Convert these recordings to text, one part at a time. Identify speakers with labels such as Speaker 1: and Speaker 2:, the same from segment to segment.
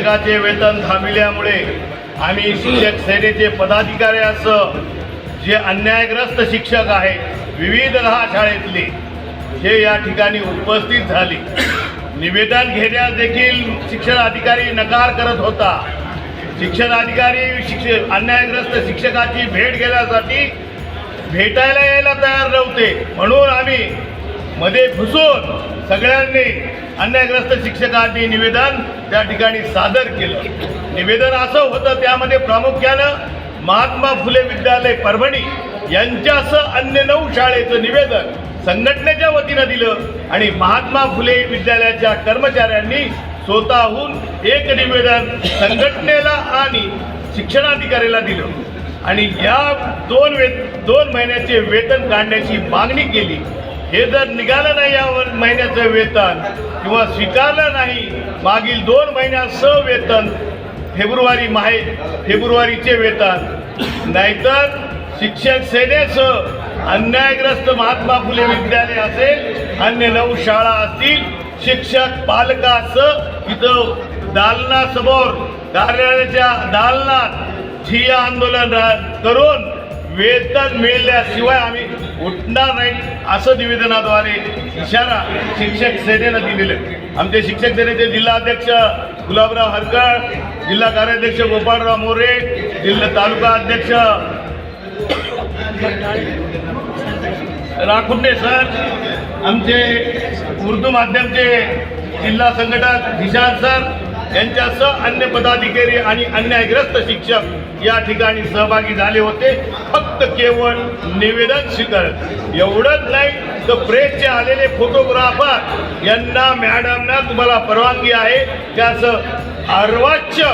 Speaker 1: शिक्षकाचे वेतन थांबविल्यामुळे आम्ही शिक्षक सेनेचे पदाधिकारी असं जे अन्यायग्रस्त शिक्षक आहेत विविध दहा शाळेतले हे या ठिकाणी उपस्थित झाले. निवेदन घेण्यास देखील शिक्षण अधिकारी नकार करत होता. शिक्षण अधिकारी शिक्षक अन्यायग्रस्त शिक्षकाची भेट घेण्यासाठी भेटायला यायला तयार नव्हते. म्हणून आम्ही मध्ये घुसून सगळ्यांनी अन्यायग्रस्त शिक्षकांनी निवेदन त्या ठिकाणी सादर केलं. निवेदन असं होतं त्यामध्ये प्रामुख्यानं महात्मा फुले विद्यालय परभणी यांच्यासह अन्य नऊ शाळेचं निवेदन संघटनेच्या वतीनं दिलं आणि महात्मा फुले विद्यालयाच्या कर्मचाऱ्यांनी स्वतःहून एक निवेदन संघटनेला आणि शिक्षणाधिकाऱ्याला दिलं. आणि या दोन वे दोन महिन्याचे वेतन काढण्याची मागणी केली. हे जर निघालं नाही या महिन्याचं वेतन किंवा स्वीकारलं नाही मागील दोन महिन्याचं वेतन फेब्रुवारी माहे फेब्रुवारीचे वेतन. नाहीतर शिक्षक सेनेसह अन्यायग्रस्त महात्मा फुले विद्यालय असेल अन्य नऊ शाळा असतील शिक्षक पालकासह इथं दालनासमोर कार्यालयाच्या दालनात ठिय्या आंदोलन रा- करून वेतन मिळल्याशिवाय आम्ही उठणार नाही असं निवेदनाद्वारे इशारा शिक्षक सेनेनं दिलेलं. आमचे शिक्षक सेनेचे जिल्हा अध्यक्ष गुलाबराव हरकळ जिल्हा कार्याध्यक्ष गोपाळराव मोरे जिल्हा तालुका अध्यक्ष राखुंडे सर आमचे उर्दू माध्यमचे जिल्हा संघटक निशांत सर यांच्यासह अन्य पदाधिकारी आणि अन्यायग्रस्त शिक्षक या ठिकाणी सहभागी झाले होते. फक्त केवळ निवेदन स्वीकारत एवढंच नाही तर प्रेसचे आलेले फोटोग्राफर यांना मॅडमना तुम्हाला परवानगी आहे. त्याचं अर्वाच्य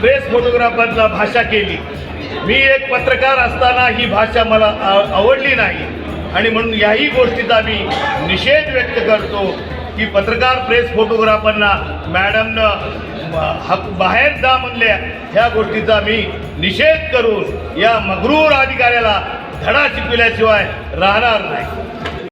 Speaker 1: प्रेस फोटोग्राफरला भाषा केली. मी एक पत्रकार असताना ही भाषा मला आवडली नाही. आणि म्हणून याही गोष्टीचा मी निषेध व्यक्त करतो. की पत्रकार प्रेस फोटोग्राफरना मॅडमनं हक बाहेर जा म्हणल्या ह्या गोष्टीचा मी निषेध करून या मगरूर अधिकाऱ्याला धडा शिकविल्याशिवाय राहणार नाही.